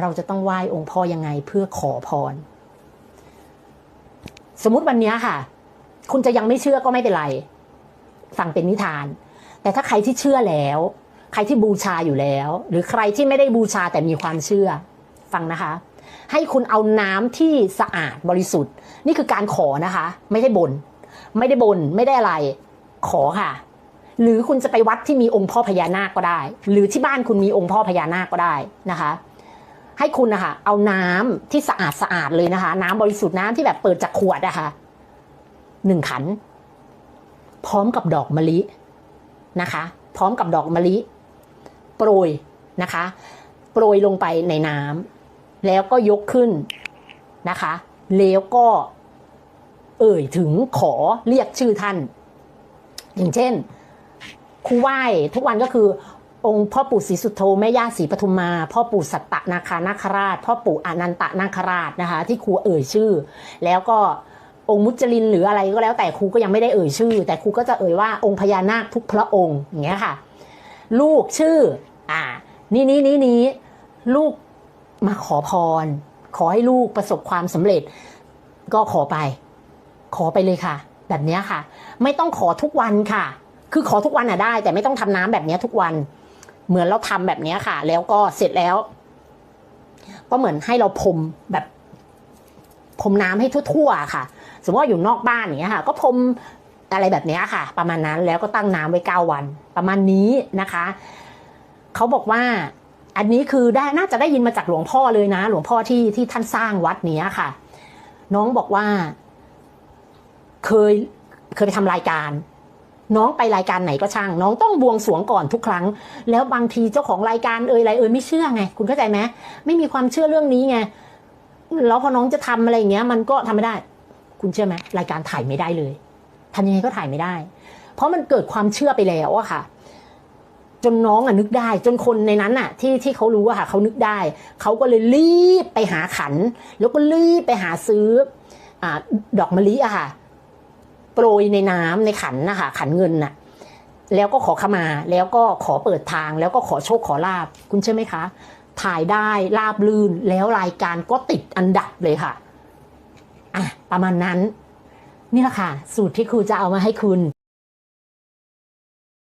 เราจะต้องไหว้องค์พ่อยังไงเพื่อขอพร สมมุติวันนี้ค่ะ คุณจะยังไม่เชื่อก็ไม่เป็นไรฟังเป็นนิทาน แต่ถ้าใครที่เชื่อแล้ว ใครที่บูชาอยู่แล้ว หรือใครที่ไม่ได้บูชาแต่มีความเชื่อ ฟังนะคะ ให้คุณเอาน้ำที่สะอาดบริสุทธิ์ นี่คือการขอนะคะ ไม่ได้บนไม่ได้บนไม่ได้อะไร ขอค่ะหรือคุณจะไปวัดที่มีองค์พ่อพญานาคก็ได้ หรือที่บ้านคุณมีองค์พ่อพญานาคก็ได้นะคะ ให้คุณนะคะเอาน้ำที่สะอาดสะอาดเลยนะคะ น้ำบริสุทธิ์น้ำที่แบบเปิดจากขวดอะคะ่ะหนึ่งขัน พร้อมกับดอกมะลินะคะ พร้อมกับดอกมะลิ โปรยนะคะ โปรยลงไปในน้ำแล้วก็ยกขึ้นนะคะ แล้วก็ เอ่ยถึงขอเรียกชื่อท่าน อย่างเช่นครูไหว้ทุกวันก็คือ องค์พ่อปู่ศรีสุโธแม่ย่าศรีปทุมมา พ่อปู่สัตตนาคานาคราช พ่อปู่อนันตนาคราชนะคะ ที่ครูเอ่ยชื่อ แล้วก็องค์มุจลินหรืออะไรก็แล้วแต่ครูก็ยังไม่ได้เอ่ยชื่อ แต่ครูก็จะเอ่ยว่าองค์พญานาคทุกพระองค์อย่างเงี้ยค่ะ ลูกชื่อ อ่า นี่นี้นี้นี้ลูกมาขอพร ขอให้ลูกประสบความสำเร็จ ก็ขอไป ขอไปเลยค่ะ แบบเนี้ยค่ะ ไม่ต้องขอทุกวันค่ะ คือขอทุกวันอะได้ แต่ไม่ต้องทำน้ำแบบเนี้ยทุกวัน เหมือนเราทำแบบนี้ค่ะ แล้วก็เสร็จแล้ว ก็เหมือนให้เราพรมแบบพรมน้ำให้ทั่วๆค่ะ สมมติว่าอยู่นอกบ้านอย่างเงี้ยค่ะ ก็พรมอะไรแบบนี้ค่ะ ประมาณนั้นแล้วก็ตั้งน้ำไว้เก้าวัน ประมาณนี้นะคะเขาบอกว่าอันนี้คือได้น่าจะได้ยินมาจากหลวงพ่อเลยนะ หลวงพ่อที่ที่ท่านสร้างวัดเนี้ยค่ะ น้องบอกว่า เคยเคยไปทำรายการ น้องไปรายการไหนก็ช่าง น้องต้องบวงสรวงก่อนทุกครั้ง แล้วบางทีเจ้าของรายการเอ่ยอะไรเอ่ยไม่เชื่อไง คุณเข้าใจไหมไม่มีความเชื่อเรื่องนี้ไงแล้วพอน้องจะทำอะไรอย่างเงี้ย มันก็ทำไม่ได้ คุณเชื่อไหมรายการถ่ายไม่ได้เลยทำยังไงก็ถ่ายไม่ได้ เพราะมันเกิดความเชื่อไปแล้วอะค่ะ จนน้องอะนึกได้ จนคนในนั้นอะที่ที่เขารู้อะค่ะเขานึกได้เขาก็เลยรีบไปหาขัน แล้วก็รีบไปหาซื้ออดอกมะลิอะค่ะ โปรยในน้ำในขันนะคะขันเงินน่ะแล้วก็ขอขมา แล้วก็ขอเปิดทาง แล้วก็ขอโชคขอลาบคุณเชื่อไหมคะ ถ่ายได้ลาบลื่นแล้วรายการก็ติดอันดับเลยค่ะอะประมาณนั้น นี่แหละค่ะ สูตรที่ครูจะเอามาให้คุณ